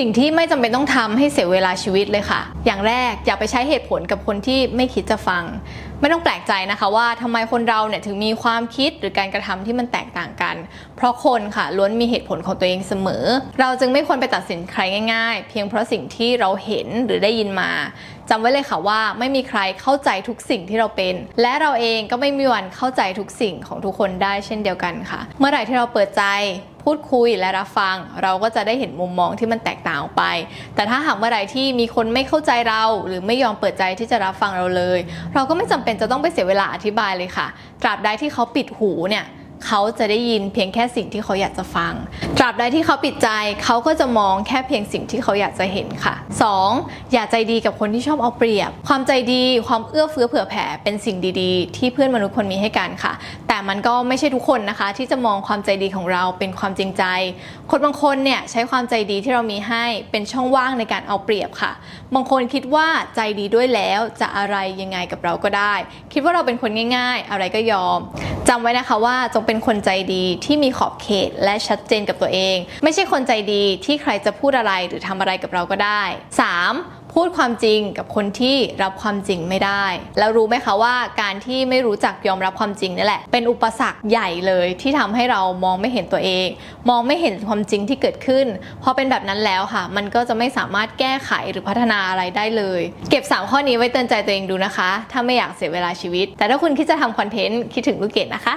สิ่งที่ไม่จำเป็นต้องทำให้เสียเวลาชีวิตเลยค่ะ อย่างแรกอย่าไปใช้เหตุผลกับคนที่ไม่คิดจะฟัง ไม่ต้องแปลกใจนะคะว่าทำไมคนเราเนี่ยถึงมีความคิดหรือการกระทำที่มันแตกต่างกัน เพราะคนค่ะล้วนมีเหตุผลของตัวเองเสมอ เราจึงไม่ควรไปตัดสินใครง่าย ๆ เพียงเพราะสิ่งที่เราเห็นหรือได้ยินมาจำไว้เลยค่ะว่าไม่มีใครเข้าใจทุกสิ่งที่เราเป็น และเราเองก็ไม่มีวันเข้าใจทุกสิ่งของทุกคนได้เช่นเดียวกันค่ะ เมื่อไหร่ที่เราเปิดใจพูดคุยและรับฟัง เราก็จะได้เห็นมุมมองที่มันแตกต่างออกไป แต่ถ้าหากเมื่อไหร่ที่มีคนไม่เข้าใจเรา หรือไม่ยอมเปิดใจที่จะรับฟังเราเลย เราก็ไม่จำเป็นจะต้องไปเสียเวลาอธิบายเลยค่ะ ตราบใดที่เขาปิดหูเนี่ยเขาจะได้ยินเพียงแค่สิ่งที่เขาอยากจะฟัง ตราบใดที่เขาปิดใจ เขาก็จะมองแค่เพียงสิ่งที่เขาอยากจะเห็นค่ะ 2. อย่าใจดีกับคนที่ชอบเอาเปรียบ ความใจดี ความเอื้อเฟื้อเผื่อแผ่ เป็นสิ่งดีๆ ที่เพื่อนมนุษย์คนมีให้กันค่ะ มันก็ไม่ใช่ทุกคนนะคะ ที่จะมองความใจดีของเราเป็นความจริงใจ คนบางคนเนี่ยใช้ความใจดีที่เรามีให้เป็นช่องว่างในการเอาเปรียบค่ะ บางคนคิดว่าใจดีด้วยแล้วจะอะไรยังไงกับเราก็ได้ คิดว่าเราเป็นคนง่าย ๆ อะไรก็ยอมจำไว้นะคะว่าจงเป็นคนใจดีที่มีขอบเขตและชัดเจนกับตัวเอง ไม่ใช่คนใจดีที่ใครจะพูดอะไรหรือทำอะไรกับเราก็ได้ 3. พูดความจริงกับคนที่รับความจริงไม่ได้ แล้วรู้ไหมคะว่าการที่ไม่รู้จักยอมรับความจริงนี่แหละ เป็นอุปสรรคใหญ่เลยที่ทำให้เรามองไม่เห็นตัวเอง มองไม่เห็นความจริงที่เกิดขึ้นพอเป็นแบบนั้นแล้วค่ะ มันก็จะไม่สามารถแก้ไขหรือพัฒนาอะไรได้เลย เก็บ 3 ข้อนี้ไว้เตือนใจตัวเองดูนะคะ ถ้าไม่อยากเสียเวลาชีวิต แต่ถ้าคุณคิดจะทำคอนเทนต์คิดถึงลูกเกดนะคะ